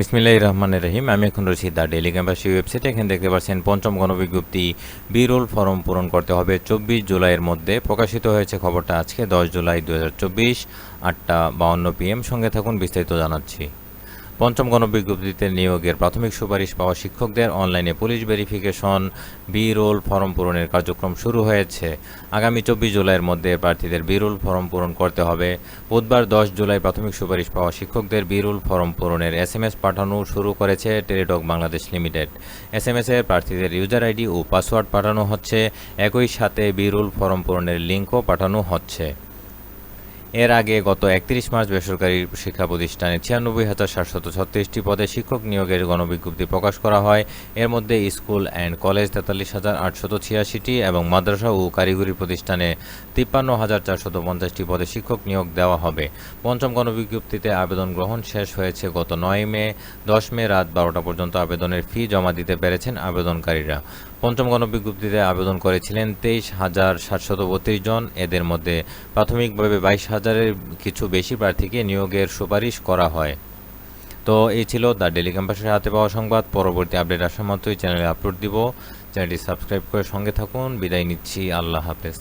বিসমিল্লাহ রহমানের রহিম। আমি এখন রয়েছি দ্য ডেলি ক্যাম্পাসী ওয়েবসাইটে। এখানে দেখতে পাচ্ছেন পঞ্চম গণবিজ্ঞপ্তি বিরোল ফর্ম পূরণ করতে হবে চব্বিশ জুলাইয়ের মধ্যে। প্রকাশিত হয়েছে খবরটা আজকে, দশ জুলাই দু হাজার চব্বিশ, আটটা বাউন্ন পিএম সঙ্গে থাকুন, বিস্তারিত জানাচ্ছি। পঞ্চম গণবিজ্ঞপ্তিতে নিয়োগের প্রাথমিক সুপারিশ পাওয়া শিক্ষকদের অনলাইনে police verification B roll form পূরণের কার্যক্রম শুরু হয়েছে। আগামী চব্বিশ জুলাইয়ের মধ্যে প্রার্থীদের বি রোল ফর্ম পূরণ করতে হবে। বুধবার দশ জুলাই প্রাথমিক সুপারিশ পাওয়া শিক্ষকদের বি রোল ফর্ম পূরণের এস এম এস পাঠানো শুরু করেছে Teletalk Bangladesh limited. S M S প্রার্থীদের ইউজার আইডি ও পাসওয়ার্ড পাঠানো হচ্ছে। একই সাথে বি রোল ফর্ম পূরণের লিঙ্কও পাঠানো হচ্ছে। এর আগে গত একত্রিশ মার্চ বেসরকারি শিক্ষা প্রতিষ্ঠানে ছিয়ানব্বই হাজার সাতশত ছত্রিশটি পদে শিক্ষক নিয়োগের গণবিজ্ঞপ্তি প্রকাশ করা হয়। এর মধ্যে স্কুল অ্যান্ড কলেজ তেতাল্লিশ হাজার আটশত ছিয়াশিটি এবং মাদ্রাসা ও কারিগরি প্রতিষ্ঠানে তিপ্পান্ন হাজার চারশত পঞ্চাশটি পদে শিক্ষক নিয়োগ দেওয়া হবে। পঞ্চম গণবিজ্ঞপ্তিতে আবেদন গ্রহণ শেষ হয়েছে গত নয় মে। দশ মে রাত বারোটা পর্যন্ত আবেদনের ফি জমা দিতে পেরেছেন আবেদনকারীরা। পঞ্চম গণবিজ্ঞপ্তিতে আবেদন করেছিলেন তেইশ হাজার সাতশত বত্রিশ জন। এদের মধ্যে প্রাথমিকভাবে বাইশ হাজারের কিছু বেশি প্রার্থীকে নিয়োগের সুপারিশ করা হয়। তো এই ছিল দ্য ডেলি ক্যাম্পাসের হাতে পাওয়া সংবাদ। পরবর্তী আপডেট আসার মতোই চ্যানেলে আপলোড দিব। চ্যানেলটি সাবস্ক্রাইব করে সঙ্গে থাকুন। বিদায় নিচ্ছি। আল্লাহ হাফেজ।